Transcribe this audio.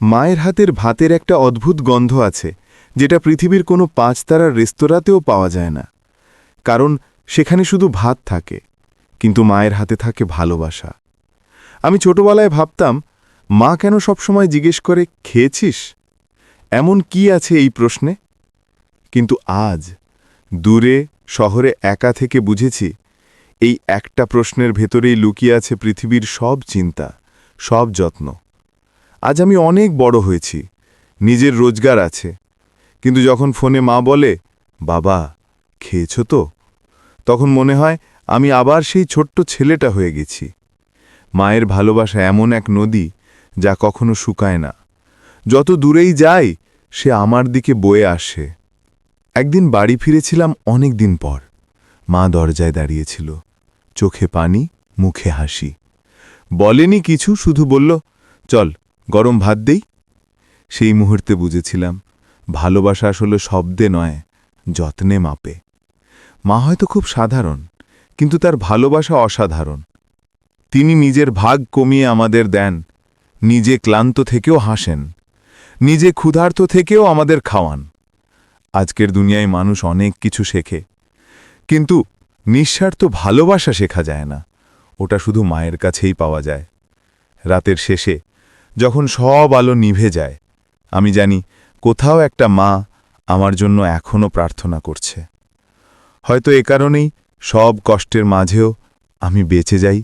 মায়ের হাতের ভাতের একটা অদ্ভুত গন্ধ আছে, যেটা পৃথিবীর কোনো পাঁচতারার রেস্তোরাঁতেও পাওয়া যায় না। কারণ সেখানে শুধু ভাত থাকে, কিন্তু মায়ের হাতে থাকে ভালোবাসা। আমি ছোটবেলায় ভাবতাম, মা কেন সবসময় জিজ্ঞেস করে, খেয়েছিস? এমন কি আছে এই প্রশ্নে? কিন্তু আজ, দূরে, শহরে একা থেকে বুঝেছি, এই একটা প্রশ্নের ভেতরেই লুকিয়ে আছে পৃথিবীর সব চিন্তা, সব যত্ন। আজ আমি অনেক বড় হয়েছি। নিজের রোজগার আছে। কিন্তু যখন ফোনে মা বলে, বাবা, খেয়েছ তো? তখন মনে হয় আমি আবার সেই ছোট্ট ছেলেটা হয়ে গেছি। মায়ের ভালোবাসা এমন এক নদী যা কখনো শুকায় না। যত দূরেই যাই, সে আমার দিকে বয়ে আসে। একদিন বাড়ি ফিরেছিলাম অনেক দিন পর। মা দরজায় দাঁড়িয়েছিল। চোখে পানি, মুখে হাসি। বলেনি কিছু, শুধু বলল, চল গরম ভাত দেই? সেই মুহূর্তে বুঝেছিলাম, ভালোবাসা আসলে শব্দে নয়, যত্নে মাপে। মা হয়তো খুব সাধারণ, কিন্তু তার ভালোবাসা অসাধারণ। তিনি নিজের ভাগ কমিয়ে আমাদের দেন, নিজে ক্লান্ত থেকেও হাসেন, নিজে ক্ষুধার্ত থেকেও আমাদের খাওয়ান। আজকের দুনিয়ায় মানুষ অনেক কিছু শেখে, কিন্তু নিঃস্বার্থ ভালোবাসা শেখা যায় না, ওটা শুধু মায়ের কাছেই পাওয়া যায়। রাতের শেষে যখন সব আলো নিভে যায়, আমি জানি কোথাও একটা মা আমার জন্য এখনও প্রার্থনা করছে। হয়তো এ কারণেই সব কষ্টের মাঝেও আমি বেঁচে যাই